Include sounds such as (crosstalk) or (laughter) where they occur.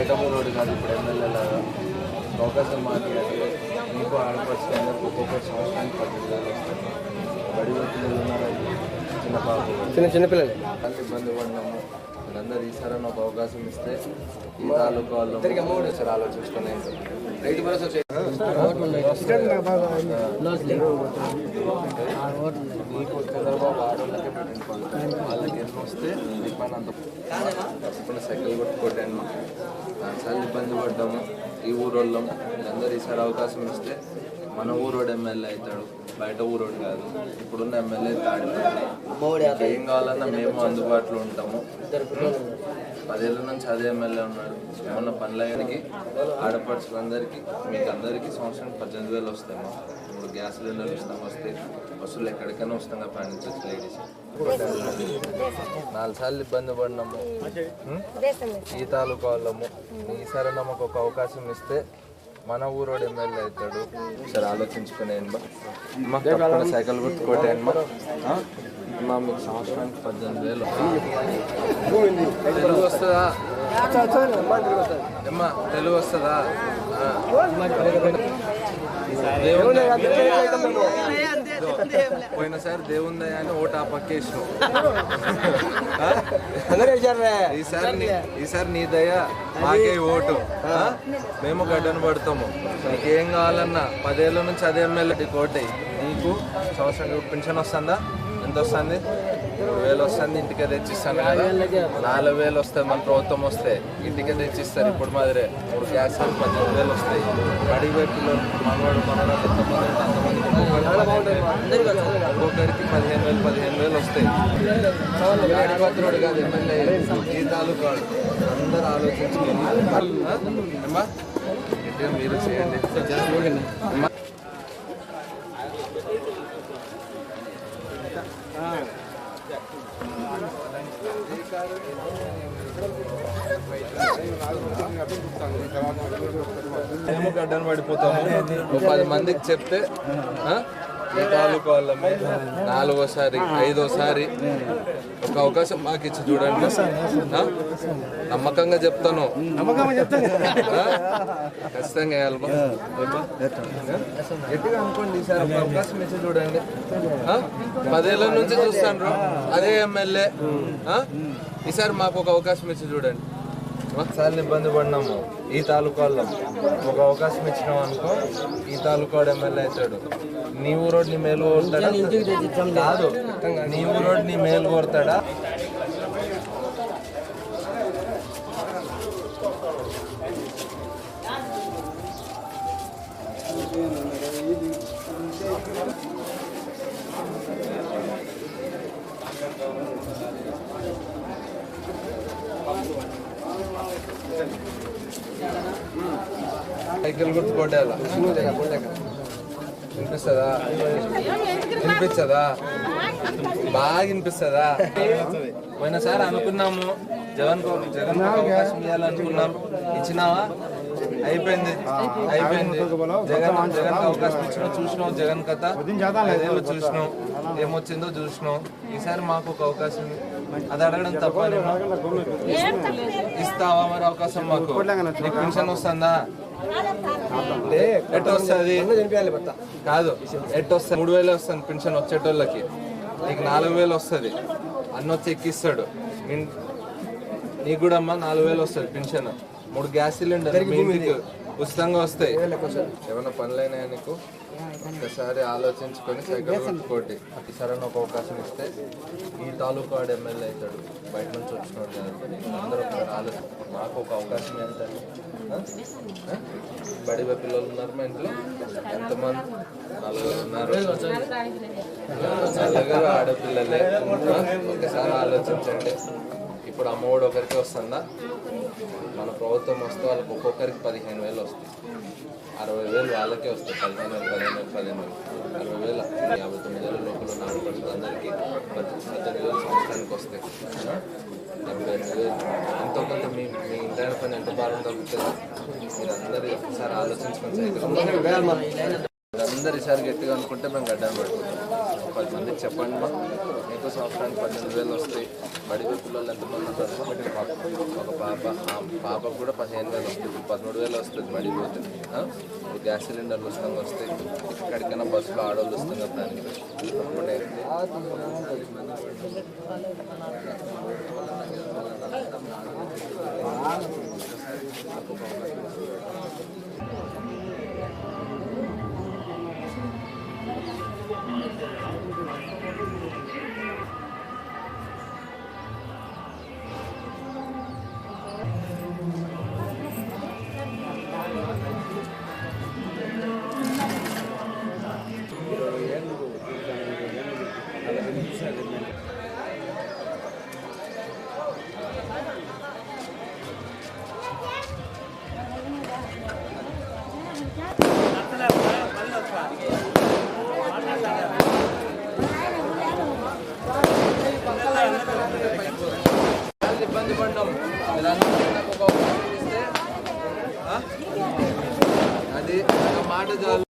పిఠమూరుడు కాదు ఇప్పుడు ఎమ్మెల్యే లాగా. అవకాశం మాది మీకు ఆడపడిచిన ఒక్కొక్క సంవత్సరానికి పది వస్తాయి. బడి ఉన్నారు చిన్న పాప చిన్న చిన్న పిల్లలు. ఇబ్బంది పడినాము వీళ్ళందరూ ఈసారి ఒక అవకాశం ఇస్తే ఈ తాలూకా వాళ్ళు ఒకసారి ఆలోచించుకునే రైతు భరోసా మీకు చంద్రబాబు ఆడోళ్ళకే పెట్టండి. వాళ్ళకి ఎన్ని వస్తే అంత తప్పకుండా సైకిల్ కొట్టుకోవటాను చాలా ఇబ్బంది పడ్డాము. ఈ ఊరోళ్ళం. వీళ్ళందరూ ఈసారి అవకాశం ఇస్తే మన ఊరోడు ఎమ్మెల్యే అవుతాడు. బయట ఊరోడు కాదు. ఇప్పుడున్న ఎమ్మెల్యే తాడిపల్లి ఏం కావాలన్నా మేము అందుబాటులో ఉంటాము. పదేళ్ళ నుంచి అదే ఎమ్మెల్యే ఉన్నాడు. మొన్న పనులయ్యానికి ఆడపడుచులందరికీ మీకు అందరికీ సంవత్సరం పద్దెనిమిది వేలు వస్తాయి మా. ఇప్పుడు గ్యాస్ సిలిండర్లు ఇస్తాం వస్తే బస్సులు ఎక్కడికైనా వస్తాం కదా ప్రయాణించవచ్చు లేడీస్. నాలుగు సార్లు ఇబ్బంది పడినాము? ఈ తాలూకా వాళ్ళము. ఈసారి మాకు ఒక అవకాశం ఇస్తే మన ఊరోడు ఎమ్మెల్యే అవుతాడు సరే ఆలోచించుకునేయండి బా మా తప్పకుండా సైకిల్ గుర్తుకోటేయండి మా ఆ? మా మీకు సంవత్సరానికి పద్దెనిమిది వేలు. తెలుగు వస్తుందా? అమ్మా తెలుగు వస్తుందా? దేవుని పోయినసారి దేవుందా అని ఓటు ఆ? (laughs) అందరూ వేసారా ఈసారి నీ- ఈసారి నీ దయ మాకే ఓటు. ఆ? మేము గడ్డను పడతాము. నీకేం కావాలన్నా పదేళ్ళ నుంచి అదే ఎమ్మెల్యే కోటి నీకు సంవత్సరం పెన్షన్ వస్తుందా? ఎంత వస్తుంది? మూడు వేలు వస్తుంది ఇంటికే తెచ్చిస్తాను కదా. నాలుగు వేలు వస్తాయి మన ప్రభుత్వం వస్తే ఇంటికే తెచ్చిస్తారు ఇప్పుడు మాదిరే. మూడు గ్యాస్ పద్దెనిమిది వేలు వస్తాయి. అడిగి పిల్లలు మనవాడు మనవాడు ఎంతమంది అంతమంది ఒక్కొక్కరికి పదిహేను వేలు పదిహేను వేలు వస్తాయి. గాడిపత్రుడు కాదు ఎమ్మెల్యే. జీతాలు కాదు అందరు అందరూ అమ్మా మీరు చేయండి అమ్మా మేము గడ్డను పడిపోతాము. పది మందికి చెప్తే ఈ తాలూకా వాళ్ళమే నాలుగోసారి ఐదోసారి ఒక అవకాశం మాకు ఇచ్చి చూడండి? నమ్మకంగా చెప్తాను? ఖచ్చితంగా? గట్టిగా అనుకోండి ఒక అవకాశం ఇచ్చి చూడండి? పదేళ్ళ నుంచి చూస్తాను అదే ఎమ్మెల్యే? ఈసారి మాకు ఒక అవకాశం ఇచ్చి చూడండి. ఒకసారి ఇబ్బంది పడినాము. ఈ తాలూకా వాళ్ళం ఒక అవకాశం ఇచ్చినాం అనుకో ఈ తాలూకా ఎమ్మెల్యే అవుతాడు. నీ ఊరోడు నీ మేలు కోరుతాడా? కాదు. నీ ఊరోడు నీ మేలు కోరుతాడా? సైకిల్ గుర్తు వినిపిస్తుందా? వినిపించదా? బాగా వినిపిస్తుందా? పోయినసారి అనుకున్నాము. జగన్ జగన్ అవకాశం ఇవ్వాలనుకున్నాం. ఇచ్చినావా? అయిపోయింది. అయిపోయింది. జగన్ జగన్ అవకాశం ఇచ్చిన. చూసినావు జగన్ కథ. ఐదేళ్ళు చూసినావు ఏమొచ్చిందో చూసినావు ఈసారి మాకు ఒక అవకాశం అది అడగడం తప్ప ఇస్తావా మరి అవకాశం మాకు? నీకు పెన్షన్ వస్తుందా? ఎట్ వస్తుంది కాదు ఎట్ వస్తుంది మూడు వేలు వస్తుంది పెన్షన్ వచ్చేటోళ్ళకి. నీకు నాలుగు వేలు వస్తుంది. అన్న వచ్చి ఎక్కిస్తాడు నీకు కూడా అమ్మా నాలుగు వేలు వస్తుంది పెన్షన్ మూడు గ్యాస్ సిలిండర్ మీ ఇంటికి ఉచితంగా వస్తాయి. ఏమైనా పనులైనా నీకు? ఒకసారి ఆలోచించుకొని సైకిల్ కొట్టుకోటి ఈసారి ఒక అవకాశం ఇస్తే ఈ తాలూకా వాడు ఎమ్మెల్యే అవుతాడు. బయట నుంచి వచ్చినాడు కదా. అందరూ ఆలోచన మాకు ఒక అవకాశం? ఆ? బడి పిల్లలు ఉన్నారు మా ఇంట్లో. ఎంతమంది? నలుగురు ఉన్నారు. నలుగురు ఆడపిల్లలే ఒకసారి ఆలోచించండి. ఇప్పుడు అమ్మఒడి ఒకరికి వస్తుందా? మన ప్రభుత్వం వస్తే వాళ్ళకి ఒక్కొక్కరికి పదిహేను వేలు వస్తాయి. అరవై వేలు వాళ్ళకే వస్తాయి. పదిహేను వేలు పదిహేను వేలు పదిహేను వేలు. అరవై వేలు యాభై తొమ్మిది వేల లోపల నాలుగు అందరికీ పద్దెనిమిది వేలు సంవత్సరానికి వస్తాయి ఆ? డెబ్బై ఎనిమిది వేలు ఎంతో కొంత మీ మీ ఇంటి పని ఎంత బాగుందో మీరు అందరూ ఒకసారి ఆలోచించుకొని సైకిల్ అందరు ఈసారి గట్టిగా అనుకుంటే మేము గడ్డను పడుకుంటాం ఒక పది మందికి చెప్పండి మా మీకు సంవత్సరానికి పద్దెనిమిది వేలు వస్తాయి. బడికి పిల్లలు ఎంతమంది ఉంటారు ఒక పాప పాపకు కూడా పదిహేను వేలు వస్తుంది పదమూడు వేలు వస్తుంది బడికి పోతే. గ్యాస్ సిలిండర్లు ఉచితంగా వస్తాయి. ఎక్కడికైనా బస్సులో ఆడవాళ్ళు వస్తుంది కదా దానికి తప్పకుండా